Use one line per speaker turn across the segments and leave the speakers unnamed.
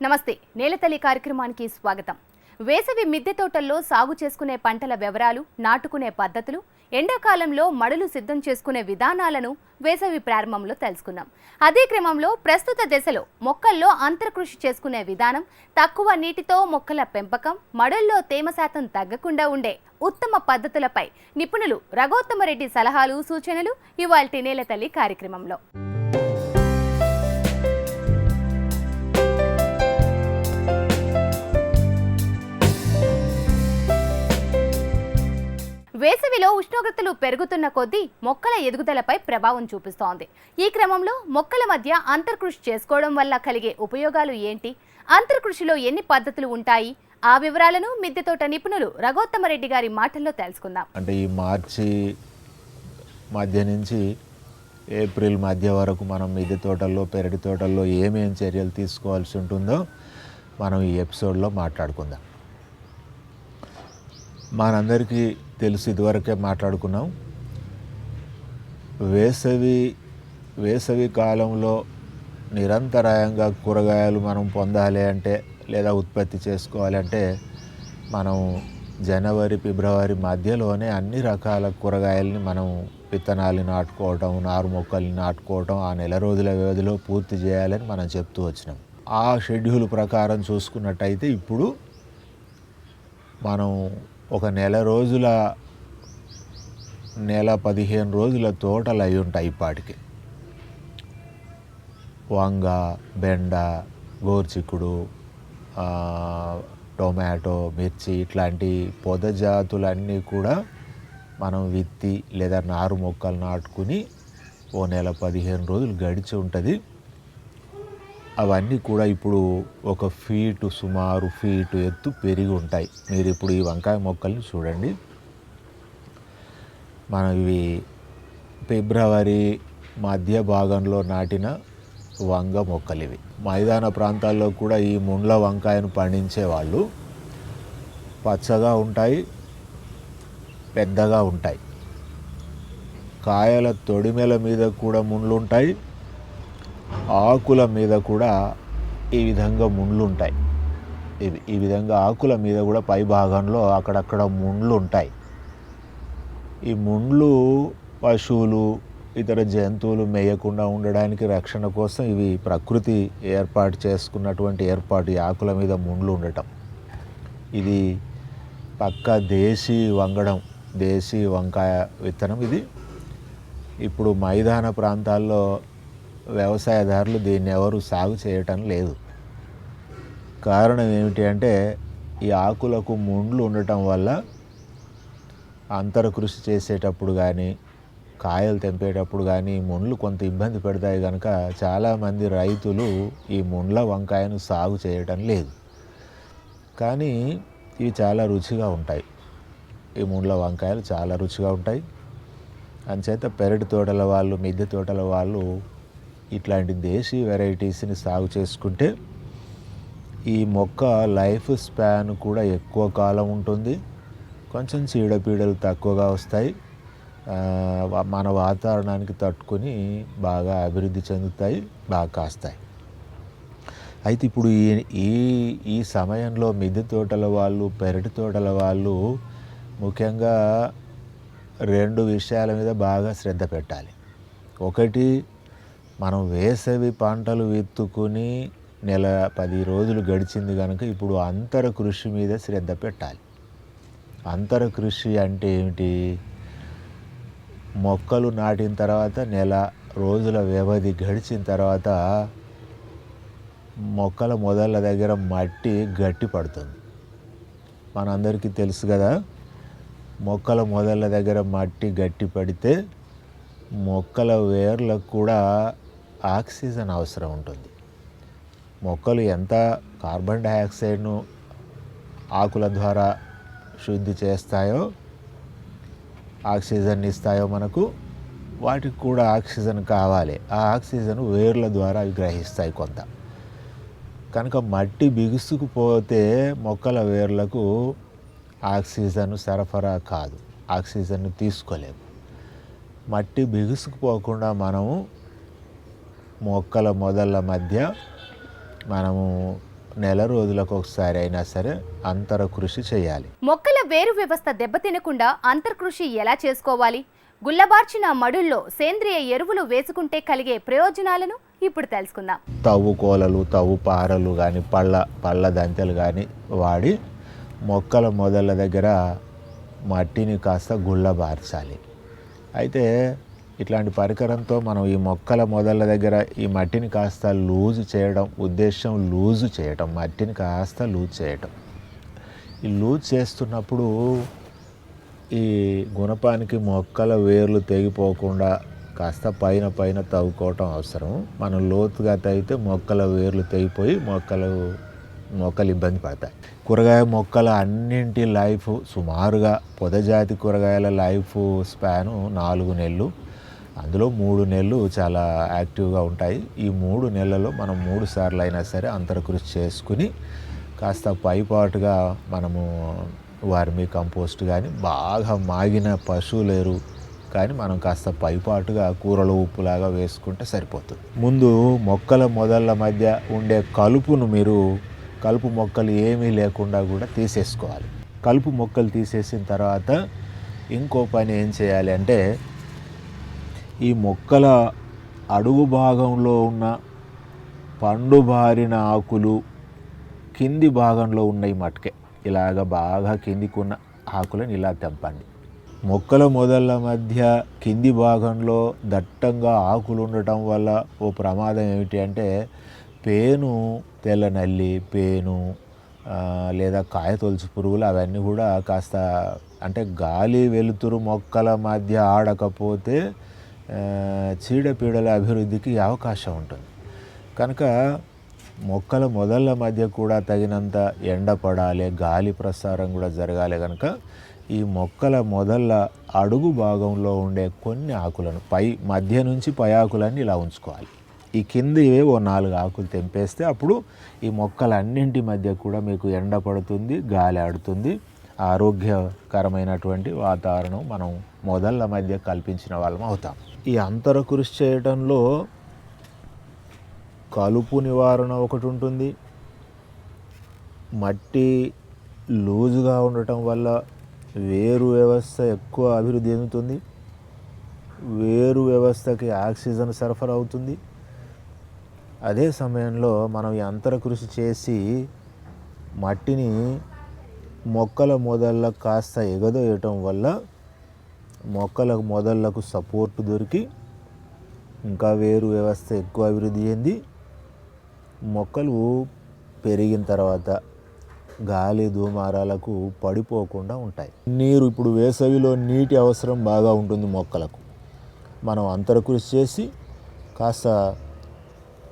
నమస్తే నేలతల్లి కార్యక్రమానికి స్వాగతం. వేసవి మిద్దె తోటల్లో సాగు చేసుకునే పంటల వివరాలు నాటుకునే పద్ధతులు ఎండాకాలంలో మడులు సిద్ధం చేసుకునే విధానాలను వేసవి ప్రారంభంలో తెలుసుకున్నాం. అదే క్రమంలో ప్రస్తుత దశలో మొక్కల్లో అంతర్కృషి చేసుకునే విధానం తక్కువ నీటితో మొక్కల పెంపకం మడుల్లో తేమ శాతం తగ్గకుండా ఉండే ఉత్తమ పద్ధతులపై నిపుణులు రఘోత్తమరెడ్డి సలహాలు సూచనలు ఇవాల్టి నేలతల్లి కార్యక్రమంలో. వేసవిలో ఉష్ణోగ్రతలు పెరుగుతున్న కొద్దీ మొక్కల ఎదుగుదలపై ప్రభావం చూపిస్తోంది. ఈ క్రమంలో మొక్కల మధ్య అంతర్కృషి చేసుకోవడం వల్ల కలిగే ఉపయోగాలు ఏంటి? అంతర్కృషిలో ఎన్ని పద్ధతులు ఉంటాయి? ఆ వివరాలను మిద్దె తోట నిపుణులు రఘోత్తమరెడ్డి గారి మాటల్లో తెలుసుకుందాం.
అంటే ఈ మార్చి మధ్య నుంచి ఏప్రిల్ మధ్య వరకు మనం మిద్దె తోటల్లో పెరటి తోటల్లో ఏమేం చర్యలు తీసుకోవాల్సి ఉంటుందో మనం ఈ ఎపిసోడ్లో మాట్లాడుకుందాం. మనందరికీ తెలుసు ఇదివరకే మాట్లాడుకున్నాం. వేసవి వేసవి కాలంలో నిరంతరాయంగా కూరగాయలు మనం పొందాలి అంటే లేదా ఉత్పత్తి చేసుకోవాలి అంటే మనం జనవరి ఫిబ్రవరి మధ్యలోనే అన్ని రకాల కూరగాయలని మనం విత్తనాలు నాటుకోవటం నారు మొక్కల్ని నాటుకోవటం ఆ నెల రోజుల వ్యవధిలో పూర్తి చేయాలని మనం చెప్తూ వచ్చినాం. ఆ షెడ్యూల్ ప్రకారం చూసుకున్నట్టయితే ఇప్పుడు మనం ఒక నెల రోజుల నెల పదిహేను రోజుల తోటలు అయి ఉంటాయి ఇప్పటికి. వంగ బెండ గోర్చిక్కుడు టొమాటో మిర్చి ఇట్లాంటి పొద జాతులన్నీ కూడా మనం విత్తి లేదా నారు మొక్కలు నాటుకుని ఓ నెల పదిహేను రోజులు గడిచి ఉంటుంది. అవన్నీ కూడా ఇప్పుడు ఒక ఫీటు సుమారు ఫీటు ఎత్తు పెరిగి ఉంటాయి. మీరు ఇప్పుడు ఈ వంకాయ మొక్కల్ని చూడండి. మనం ఇవి ఫిబ్రవరి మధ్య భాగంలో నాటిన వంగ మొక్కలు ఇవి మైదాన ప్రాంతాల్లో కూడా ఈ ముండ్ల వంకాయను పండించే వాళ్ళు పచ్చగా ఉంటాయి పెద్దగా ఉంటాయి. కాయల తొడిమెల మీద కూడా ముండ్లు ఉంటాయి. ఆకుల మీద కూడా ఈ విధంగా ముండ్లు ఉంటాయి. ఇవి ఈ విధంగా ఆకుల మీద కూడా పై భాగంలో అక్కడక్కడ ముండ్లు ఉంటాయి. ఈ ముండ్లు పశువులు ఇతర జంతువులు మేయకుండా ఉండడానికి రక్షణ కోసం ఇవి ప్రకృతి ఏర్పాటు చేసుకున్నటువంటి ఏర్పాటు ఆకుల మీద ముండ్లు ఉండటం. ఇది పక్క దేశీ వంగడం దేశీ వంకాయ విత్తనం ఇది. ఇప్పుడు మైదాన ప్రాంతాల్లో వ్యవసాయదారులు దీన్ని ఎవరు సాగు చేయటం లేదు. కారణం ఏమిటి అంటే ఈ ఆకులకు ముండ్లు ఉండటం వల్ల అంతర కృషి చేసేటప్పుడు కానీ కాయలు తెంపేటప్పుడు కానీ ఈ ముండ్లు కొంత ఇబ్బంది పెడతాయి కనుక చాలామంది రైతులు ఈ ముండ్ల వంకాయను సాగు చేయటం లేదు. కానీ ఇవి చాలా రుచిగా ఉంటాయి. ఈ ముండ్ల వంకాయలు చాలా రుచిగా ఉంటాయి. అంచేత పెరటి తోటల వాళ్ళు మిద్దె తోటల వాళ్ళు ఇట్లాంటి దేశీ వెరైటీస్ని సాగు చేసుకుంటే ఈ మొక్క లైఫ్ స్పాన్ కూడా ఎక్కువ కాలం ఉంటుంది. కొంచెం చీడపీడలు తక్కువగా వస్తాయి. మన వాతావరణానికి తట్టుకొని బాగా అభివృద్ధి చెందుతాయి బాగా కాస్తాయి. అయితే ఇప్పుడు ఈ ఈ ఈ సమయంలో మిద్దె తోటల వాళ్ళు పెరటి తోటల వాళ్ళు ముఖ్యంగా రెండు విషయాల మీద బాగా శ్రద్ధ పెట్టాలి. ఒకటి మనం వేసవి పంటలు విత్తుకుని నెల పది రోజులు గడిచింది కనుక ఇప్పుడు అంతర కృషి మీద శ్రద్ధ పెట్టాలి. అంతర కృషి అంటే ఏమిటి? మొక్కలు నాటిన తర్వాత నెల రోజుల వ్యవధి గడిచిన తర్వాత మొక్కల మొదళ్ళ దగ్గర మట్టి గట్టి పడుతుంది. మనందరికీ తెలుసు కదా మొక్కల మొదళ్ళ దగ్గర మట్టి గట్టి పడితే మొక్కల వేర్లకు కూడా ఆక్సిజన్ అవసరం ఉంటుంది. మొక్కలు ఎంత కార్బన్ డైఆక్సైడ్ను ఆకుల ద్వారా శుద్ధి చేస్తాయో ఆక్సిజన్ ఇస్తాయో మనకు వాటికి కూడా ఆక్సిజన్ కావాలి. ఆ ఆక్సిజన్ వేర్ల ద్వారా అవి గ్రహిస్తాయి కొంత. కనుక మట్టి బిగుసుకుపోతే మొక్కల వేర్లకు ఆక్సిజన్ సరఫరా కాదు. ఆక్సిజన్ తీసుకోలేము. మట్టి బిగుసుకుపోకుండా మనము మొక్కల మొదళ్ళ మధ్య మనము నెల రోజులకు ఒకసారి అయినా సరే అంతర కృషి చేయాలి.
మొక్కల వేరు వ్యవస్థ దెబ్బతినకుండా అంతర్కృషి ఎలా చేసుకోవాలి? గుల్లబార్చిన మడుల్లో సేంద్రియ ఎరువులు వేసుకుంటే కలిగే ప్రయోజనాలను ఇప్పుడు తెలుసుకుందాం.
తవ్వు కోలలు తవ్వు పారలు కానీ పళ్ళ పళ్ళ దంతెలు కానీ వాడి మొక్కల మొదళ్ళ దగ్గర మట్టిని కాస్త గుళ్ళబార్చాలి అయితే ఇట్లాంటి పరికరంతో మనం ఈ మొక్కల మొదళ్ళ దగ్గర ఈ మట్టిని కాస్త లూజు చేయడం ఉద్దేశం లూజు చేయటం మట్టిని కాస్త లూజ్ చేయటం. ఈ లూజ్ చేస్తున్నప్పుడు ఈ గుణపానికి మొక్కల వేర్లు తెగిపోకుండా కాస్త పైన పైన తవ్వుకోవటం అవసరం. మనం లోతుగా తవ్వితే మొక్కల వేర్లు తెగిపోయి మొక్కలు మొక్కలు ఇబ్బంది పడతాయి. కూరగాయ మొక్కల అన్నింటి లైఫ్ సుమారుగా పొదజాతి కూరగాయల లైఫ్ స్పాను నాలుగు నెలలు. అందులో మూడు నెలలు చాలా యాక్టివ్గా ఉంటాయి. ఈ మూడు నెలల్లో మనం మూడు సార్లు అయినా సరే అంతరకృషి చేసుకుని కాస్త పైపాటుగా మనము వారిమి కంపోస్ట్ కానీ బాగా మాగిన పశువులేరు కానీ మనం కాస్త పైపాటుగా కూరలు ఉప్పులాగా వేసుకుంటే సరిపోతుంది. ముందు మొక్కల మొదళ్ళ మధ్య ఉండే కలుపును మీరు కలుపు మొక్కలు ఏమీ లేకుండా కూడా తీసేసుకోవాలి. కలుపు మొక్కలు తీసేసిన తర్వాత ఇంకో పని ఏం చేయాలి అంటే ఈ మొక్కల అడుగు భాగంలో ఉన్న పండు బారిన ఆకులు కింది భాగంలో ఉన్నాయి మటుకే. ఇలాగ బాగా కిందికి ఉన్న ఆకులను ఇలా తెంపండి. మొక్కల మొదళ్ళ మధ్య కింది భాగంలో దట్టంగా ఆకులు ఉండటం వల్ల ఓ ప్రమాదం ఏమిటి అంటే పేను తెల్ల నల్లి పేను లేదా కాయ తొలుసు పురుగులు అవన్నీ కూడా కాస్త అంటే గాలి వెలుతురు మొక్కల మధ్య ఆడకపోతే చీడపీడల అభివృద్ధికి అవకాశం ఉంటుంది. కనుక మొక్కల మొదళ్ళ మధ్య కూడా తగినంత ఎండ పడాలి గాలి ప్రసారం కూడా జరగాలి కనుక ఈ మొక్కల మొదళ్ళ అడుగు భాగంలో ఉండే కొన్ని ఆకులను పై మధ్య నుంచి పై ఆకులన్నీ ఇలా ఉంచుకోవాలి. ఈ కింద ఇవే ఓ నాలుగు ఆకులు తెంపేస్తే అప్పుడు ఈ మొక్కలన్నింటి మధ్య కూడా మీకు ఎండ పడుతుంది గాలి ఆడుతుంది. ఆరోగ్యకరమైనటువంటి వాతావరణం మనం మొదళ్ళ మధ్య కల్పించిన వాళ్ళం అవుతాం. ఈ అంతర కృషి చేయటంలో కలుపు నివారణ ఒకటి ఉంటుంది. మట్టి లూజుగా ఉండటం వల్ల వేరు వ్యవస్థ ఎక్కువ అభివృద్ధి చెందుతుంది. వేరు వ్యవస్థకి ఆక్సిజన్ సరఫరా అవుతుంది. అదే సమయంలో మనం ఈ అంతర కృషి చేసి మట్టిని మొక్కల మొదల్లో కాస్త ఎగదోయటం వల్ల మొక్కల మొదళ్ళకు సపోర్ట్ దొరికి ఇంకా వేరు వ్యవస్థ ఎక్కువ అభివృద్ధి చెంది మొక్కలు పెరిగిన తర్వాత గాలి దుమారాలకు పడిపోకుండా ఉంటాయి. నీరు ఇప్పుడు వేసవిలో నీటి అవసరం బాగా ఉంటుంది మొక్కలకు. మనం అంతర కృషి చేసి కాస్త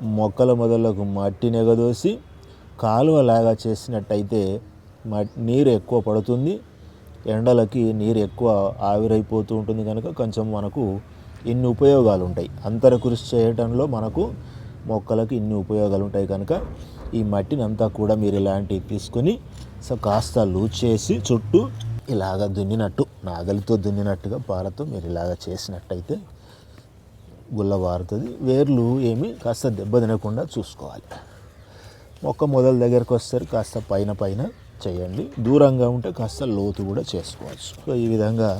మొక్కల మొదలకు మట్టి నెగదోసి కాలువలాగా చేసినట్టయితే మ నీరు ఎక్కువ పడుతుంది. ఎండలకి నీరు ఎక్కువ ఆవిరైపోతూ ఉంటుంది కనుక కొంచెం మనకు ఇన్ని ఉపయోగాలు ఉంటాయి అంతర కృషి చేయడంలో మనకు మొక్కలకు ఇన్ని ఉపయోగాలు ఉంటాయి కనుక ఈ మట్టిని అంతా కూడా మీరు ఇలాంటివి తీసుకొని సో కాస్త లూజ్ చేసి చుట్టూ ఇలాగ దున్నినట్టు నాగలితో దున్నినట్టుగా పారతో మీరు ఇలాగ చేసినట్టయితే గుల్లబారుతుంది వేర్లు ఏమి కాస్త దెబ్బ తినకుండా చూసుకోవాలి. మొక్క మొదల దగ్గరకు వస్తారు కాస్త పైన పైన చేయండి. దూరంగా ఉంటే కాస్త లోతు కూడా చేసుకోవచ్చు. సో ఈ విధంగా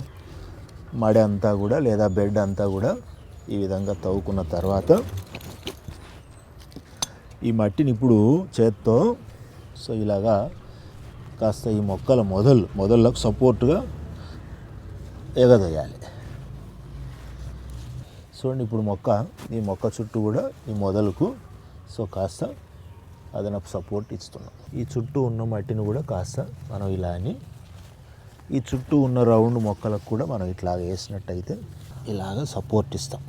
మడి అంతా కూడా లేదా బెడ్ అంతా కూడా ఈ విధంగా తవ్వుకున్న తర్వాత ఈ మట్టిని ఇప్పుడు చేత్తో సో ఇలాగా కాస్త ఈ మొక్కల మొదలు మొదళ్ళకు సపోర్ట్గా ఎగదోయాలి చూడండి ఇప్పుడు మొక్క ఈ మొక్క చుట్టూ కూడా ఈ మొదలకు సో కాస్త అదనపు సపోర్ట్ ఇస్తున్నాం. ఈ చుట్టూ ఉన్న మట్టిని కూడా కాస్త మనం ఇలా అని ఈ చుట్టూ ఉన్న రౌండ్ మొక్కలకు కూడా మనం ఇట్లా వేసినట్టయితే ఇలాగ సపోర్ట్ ఇస్తాం.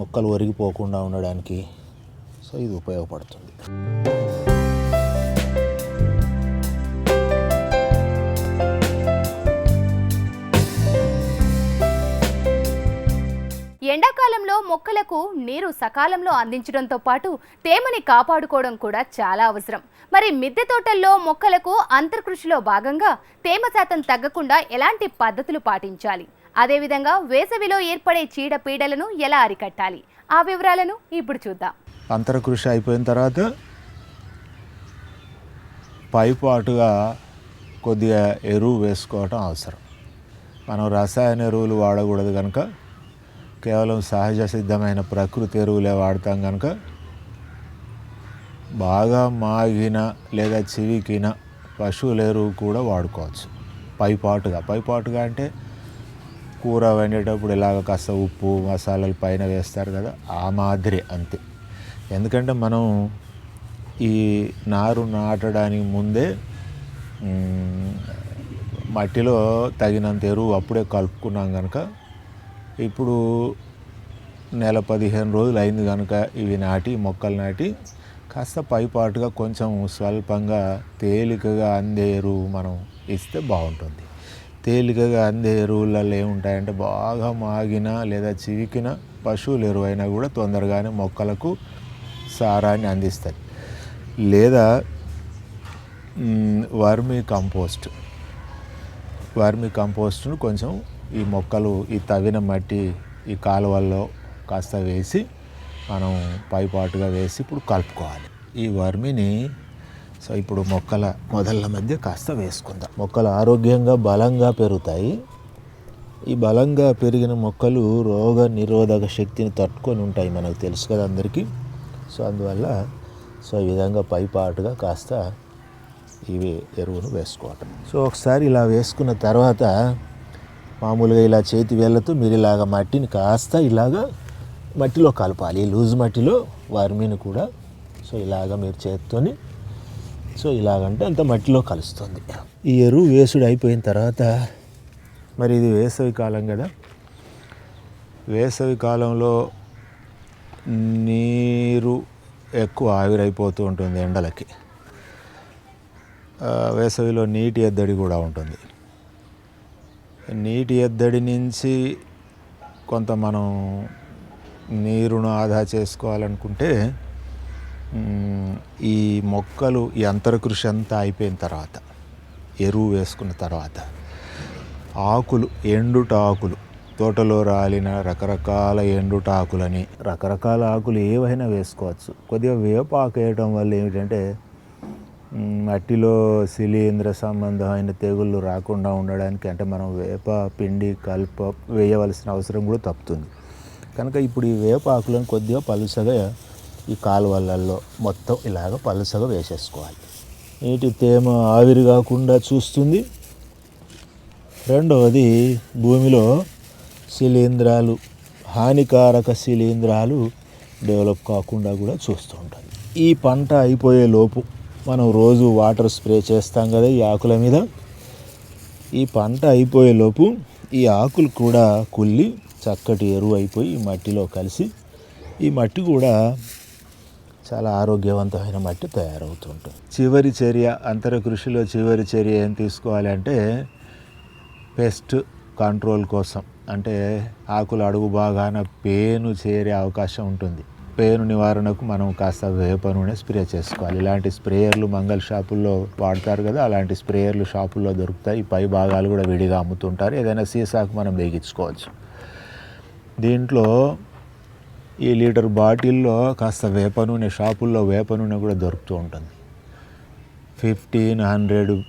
మొక్కలు ఒరిగిపోకుండా ఉండడానికి సో ఇది ఉపయోగపడుతుంది.
ఎండాకాలంలో మొక్కలకు నీరు సకాలంలో అందించడంతో పాటు తేమని కాపాడుకోవడం కూడా చాలా అవసరం. మరి మిద్దె తోటల్లో మొక్కలకు అంతర్కృషిలో భాగంగా తేమ శాతం తగ్గకుండా ఎలాంటి పద్ధతులు పాటించాలి? అదేవిధంగా వేసవిలో ఏర్పడే చీడపీడలను ఎలా అరికట్టాలి? ఆ వివరాలను ఇప్పుడు చూద్దాం.
అంతర్కృషి అయిపోయిన తర్వాత పైపాటుగా కొద్దిగా ఎరువు వేసుకోవటం అవసరం. మనం రసాయన ఎరువులు వాడకూడదు కనుక కేవలం సహజ సిద్ధమైన ప్రకృతి ఎరువులే వాడతాం కనుక బాగా మాగిన లేదా చివికిన పశువుల ఎరువు కూడా వాడుకోవచ్చు. పైపాటుగా. పైపాటుగా అంటే కూర వండేటప్పుడు ఇలాగ కాస్త ఉప్పు మసాలాలు పైన వేస్తారు కదా ఆ మాదిరి అంతే. ఎందుకంటే మనం ఈ నారు నాటడానికి ముందే మట్టిలో తగినంత ఎరువు అప్పుడే కలుపుకున్నాం కనుక ఇప్పుడు నెల పదిహేను రోజులు అయింది కనుక ఇవి నాటి మొక్కలు నాటి కాస్త పైపాటుగా కొంచెం స్వల్పంగా తేలికగా అందే ఎరువు మనం ఇస్తే బాగుంటుంది. తేలికగా అందే ఎరువులలో ఏముంటాయంటే బాగా మాగిన లేదా చివికిన పశువుల ఎరువైనా కూడా తొందరగానే మొక్కలకు సారాన్ని అందిస్తాయి. లేదా వర్మీ కంపోస్ట్ వర్మి కంపోస్ట్ను కొంచెం ఈ మొక్కలు ఈ తవ్విన మట్టి ఈ కాలువల్లో కాస్త వేసి మనం పైపాటుగా వేసి ఇప్పుడు కలుపుకోవాలి. ఈ వర్మిని సో ఇప్పుడు మొక్కల మొదళ్ళ మధ్య కాస్త వేసుకుందాం. మొక్కలు ఆరోగ్యంగా బలంగా పెరుగుతాయి. ఈ బలంగా పెరిగిన మొక్కలు రోగ నిరోధక శక్తిని తట్టుకొని ఉంటాయి మనకు తెలుసు కదా అందరికీ. సో అందువల్ల సో ఈ విధంగా పైపాటుగా కాస్త ఇవి ఎరువును వేసుకోవటం. సో ఒకసారి ఇలా వేసుకున్న తర్వాత మామూలుగా ఇలా చేతి వేళ్ళతో మీరు ఇలాగ మట్టిని కాస్త ఇలాగా మట్టిలో కలపాలి. ఈ లూజ్ మట్టిలో వర్మీని కూడా. సో ఇలాగ మీరు చేత్తోని. సో ఇలాగంటే అంత మట్టిలో కలుస్తుంది. ఈ ఎరువు వేసుడు అయిపోయిన తర్వాత మరి ఇది వేసవి కాలం కదా. వేసవి కాలంలో నీరు ఎక్కువ ఆవిరైపోతూ ఉంటుంది ఎండలకి. వేసవిలో నీటి ఎద్దడి కూడా ఉంటుంది. నీటి ఎద్దడి నుంచి కొంత మనం నీరును ఆదా చేసుకోవాలనుకుంటే ఈ మొక్కలు ఈ అంతరకృషి అంతా అయిపోయిన తర్వాత ఎరువు వేసుకున్న తర్వాత ఆకులు ఎండుట ఆకులు తోటలో రాలిన రకరకాల ఎండుట ఆకులని రకరకాల ఆకులు ఏవైనా వేసుకోవచ్చు. కొద్దిగా వేపాకు వేయటం వల్ల ఏమిటంటే మట్టిలో శిలీంద్ర సంబంధమైన తెగుళ్ళు రాకుండా ఉండడానికి అంటే మనం వేప పిండి కలుప వేయవలసిన అవసరం కూడా తప్పుతుంది. కనుక ఇప్పుడు ఈ వేప ఆకులను కొద్దిగా పలుసగా ఈ కాలువలలో మొత్తం ఇలాగ పలుసగా వేసేసుకోవాలి. నీటి తేమ ఆవిరి కాకుండా చూస్తుంది. రెండవది భూమిలో శిలీంధ్రాలు హానికారక శిలీంధ్రాలు డెవలప్ కాకుండా కూడా చూస్తూ ఉంటుంది ఈ పంట అయిపోయే లోపు మనం రోజు వాటర్ స్ప్రే చేస్తాం కదా ఈ ఆకుల మీద. ఈ పంట అయిపోయేలోపు ఈ ఆకులు కూడా కుళ్ళి చక్కటి ఎరువు అయిపోయి ఈ మట్టిలో కలిసి ఈ మట్టి కూడా చాలా ఆరోగ్యవంతమైన మట్టి తయారవుతుంటుంది. చివరి చర్య అంతర కృషిలో చివరి చర్య ఏం తీసుకోవాలి అంటే పెస్ట్ కంట్రోల్ కోసం. అంటే ఆకుల అడుగు బాగాన పేను చేరే అవకాశం ఉంటుంది. పేను నివారణకు మనం కాస్త వేప నూనె స్ప్రే చేసుకోవాలి. ఇలాంటి స్ప్రేయర్లు మంగళ షాపుల్లో వాడతారు కదా అలాంటి స్ప్రేయర్లు షాపుల్లో దొరుకుతాయి. పై భాగాలు కూడా విడిగా అమ్ముతుంటారు. ఏదైనా సీసాకు మనం వేగించుకోవచ్చు. దీంట్లో ఈ లీటర్ బాటిల్లో కాస్త వేప నూనె షాపుల్లో వేప నూనె కూడా దొరుకుతూ ఉంటుంది. ఫిఫ్టీన్ హండ్రెడ్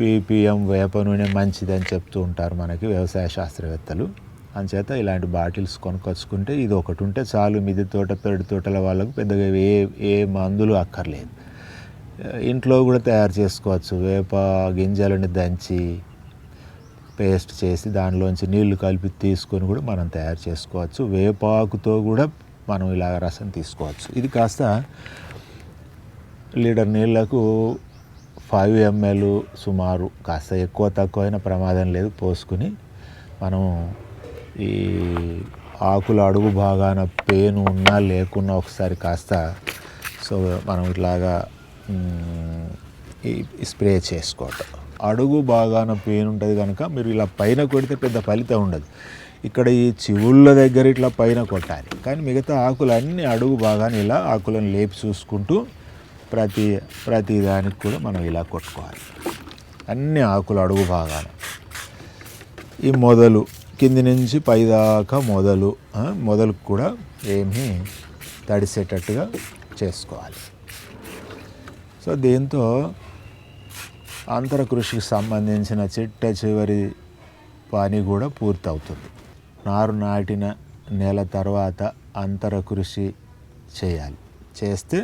పీపీఎం వేప నూనె మంచిదని చెప్తూ ఉంటారు మనకి వ్యవసాయ శాస్త్రవేత్తలు. అంచేత ఇలాంటి బాటిల్స్ కొనుక్కొచ్చుకుంటే ఇది ఒకటి ఉంటే చాలు మిది తోట పెరడు తోటల వాళ్ళకు పెద్దగా ఏ ఏ మందులు అక్కర్లేదు. ఇంట్లో కూడా తయారు చేసుకోవచ్చు. వేప గింజలను దంచి పేస్ట్ చేసి దానిలోంచి నీళ్ళు కలిపి తీసుకొని కూడా మనం తయారు చేసుకోవచ్చు. వేపాకుతో కూడా మనం ఇలా రసం తీసుకోవచ్చు. ఇది కాస్త లీటర్ నీళ్ళకు ఫైవ్ ఎంఎల్ సుమారు కాస్త ఎక్కువ తక్కువ అయినా ప్రమాదం లేదు. పోసుకుని మనం ఈ ఆకుల అడుగు భాగాన పేను ఉన్నా లేకున్నా ఒకసారి కాస్త సో మనం ఇట్లాగా ఈ స్ప్రే చేసుకోవటం. అడుగు భాగాన పెయిన్ ఉంటుంది కనుక మీరు ఇలా పైన కొడితే పెద్ద ఫలితం ఉండదు. ఇక్కడ ఈ చివుళ్ళ దగ్గర ఇట్లా పైన కొట్టాలి. కానీ మిగతా ఆకులు అన్ని అడుగు భాగాన్ని ఇలా ఆకులను లేపి చూసుకుంటూ ప్రతి ప్రతి దానికి కూడా మనం ఇలా కొట్టుకోవాలి. అన్ని ఆకులు అడుగు భాగాన. ఈ మొదలు కింది నుంచి పైదాకా మొదలు మొదలు కూడా ఏమీ తడిసేటట్టుగా చేసుకోవాలి. సో దీంతో అంతర కృషికి సంబంధించిన చిట్ట చివరి పని కూడా పూర్తవుతుంది. నారు నాటిన నెల తర్వాత అంతర కృషి చేయాలి. చేస్తే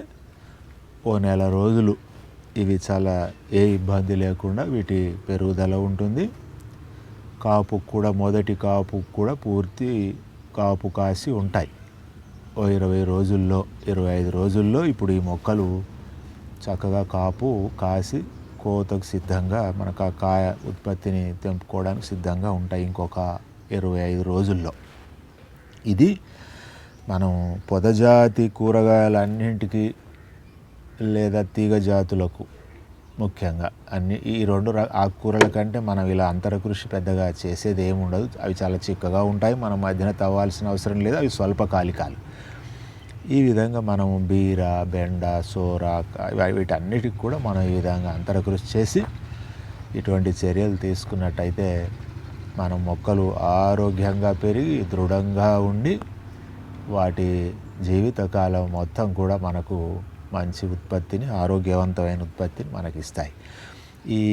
ఓ నెల రోజులు ఇవి చాలా ఏ ఇబ్బంది లేకుండా వీటి పెరుగుదల ఉంటుంది. కాపు కూడా మొదటి కాపు కూడా పూర్తి కాపు కాసి ఉంటాయి. ఓ ఇరవై రోజుల్లో ఇరవై ఐదు రోజుల్లో ఇప్పుడు ఈ మొక్కలు చక్కగా కాపు కాసి కోతకు సిద్ధంగా మనకు ఆ కాయ ఉత్పత్తిని తెంపుకోవడానికి సిద్ధంగా ఉంటాయి ఇంకొక ఇరవై ఐదు రోజుల్లో. ఇది మనం పొదజాతి కూరగాయలన్నింటికి లేదా తీగ జాతులకు ముఖ్యంగా. అన్ని ఈ రెండు ఆకుకూరల కంటే మనం ఇలా అంతర కృషి పెద్దగా చేసేది ఏమి ఉండదు అవి చాలా చిక్కగా ఉంటాయి. మనం మధ్యన తవ్వాల్సిన అవసరం లేదు. అవి స్వల్పకాలికాలు. ఈ విధంగా మనం బీర బెండ సోర వీటన్నిటికి కూడా మనం ఈ విధంగా అంతర కృషి చేసి ఇటువంటి చర్యలు తీసుకున్నట్టయితే మనం మొక్కలు ఆరోగ్యంగా పెరిగి దృఢంగా ఉండి వాటి జీవితకాలం మొత్తం కూడా మనకు మంచి ఉత్పత్తిని ఆరోగ్యవంతమైన ఉత్పత్తిని మనకి ఇస్తాయి ఈ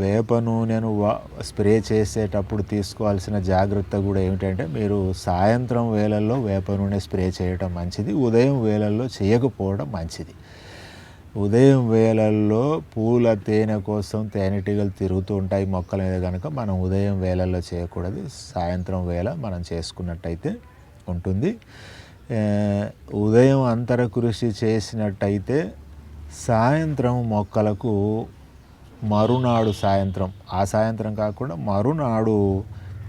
వేప నూనెను స్ప్రే చేసేటప్పుడు తీసుకోవాల్సిన జాగ్రత్త కూడా ఏమిటంటే మీరు సాయంత్రం వేళల్లో వేప నూనె స్ప్రే చేయడం మంచిది ఉదయం వేళల్లో చేయకపోవడం మంచిది. ఉదయం వేళల్లో పూల తేనె కోసం తేనెటీగలు తిరుగుతూ ఉంటాయి మొక్కల మీద కనుక మనం ఉదయం వేళల్లో చేయకూడదు సాయంత్రం వేళ మనం చేసుకున్నట్టయితే ఉంటుంది. ఉదయం అంతర కృషి చేసినట్టయితే సాయంత్రం మొక్కలకు మరునాడు సాయంత్రం. ఆ సాయంత్రం కాకుండా మరునాడు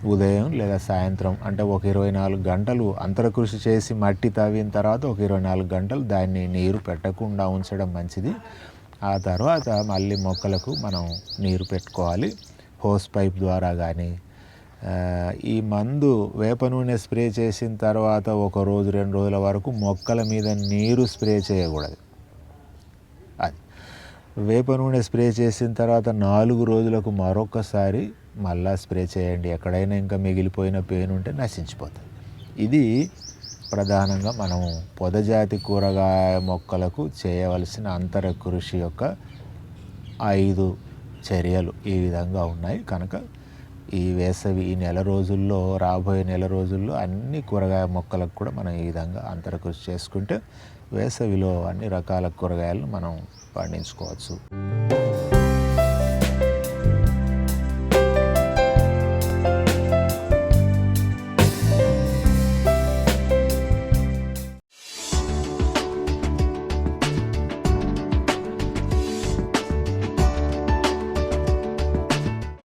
ఉదయం లేదా సాయంత్రం అంటే ఒక ఇరవై నాలుగు గంటలు అంతర కృషి చేసి మట్టి తవ్విన తర్వాత ఒక ఇరవై నాలుగు గంటలు దాన్ని నీరు పెట్టకుండా ఉంచడం మంచిది. ఆ తర్వాత మళ్ళీ మొక్కలకు మనం నీరు పెట్టుకోవాలి. హోస్ పైప్ ద్వారా కానీ ఈ మందు వేప నూనె స్ప్రే చేసిన తర్వాత ఒక రోజు రెండు రోజుల వరకు మొక్కల మీద నీరు స్ప్రే చేయకూడదు. అది. వేప నూనె స్ప్రే చేసిన తర్వాత నాలుగు రోజులకు మరొకసారి మళ్ళా స్ప్రే చేయండి. ఎక్కడైనా ఇంకా మిగిలిపోయిన పెయిన్ ఉంటే నశించిపోతుంది. ఇది ప్రధానంగా మనం పొదజాతి కూరగాయ మొక్కలకు చేయవలసిన అంతర కృషి యొక్క ఐదు చర్యలు ఈ విధంగా ఉన్నాయి. కనుక ఈ వేసవి ఈ నెల రోజుల్లో రాబోయే నెల రోజుల్లో అన్ని కూరగాయ మొక్కలకు కూడా మనం ఈ విధంగా అంతర కృషి చేసుకుంటే వేసవిలో అన్ని రకాల కూరగాయలను మనం పండించుకోవచ్చు.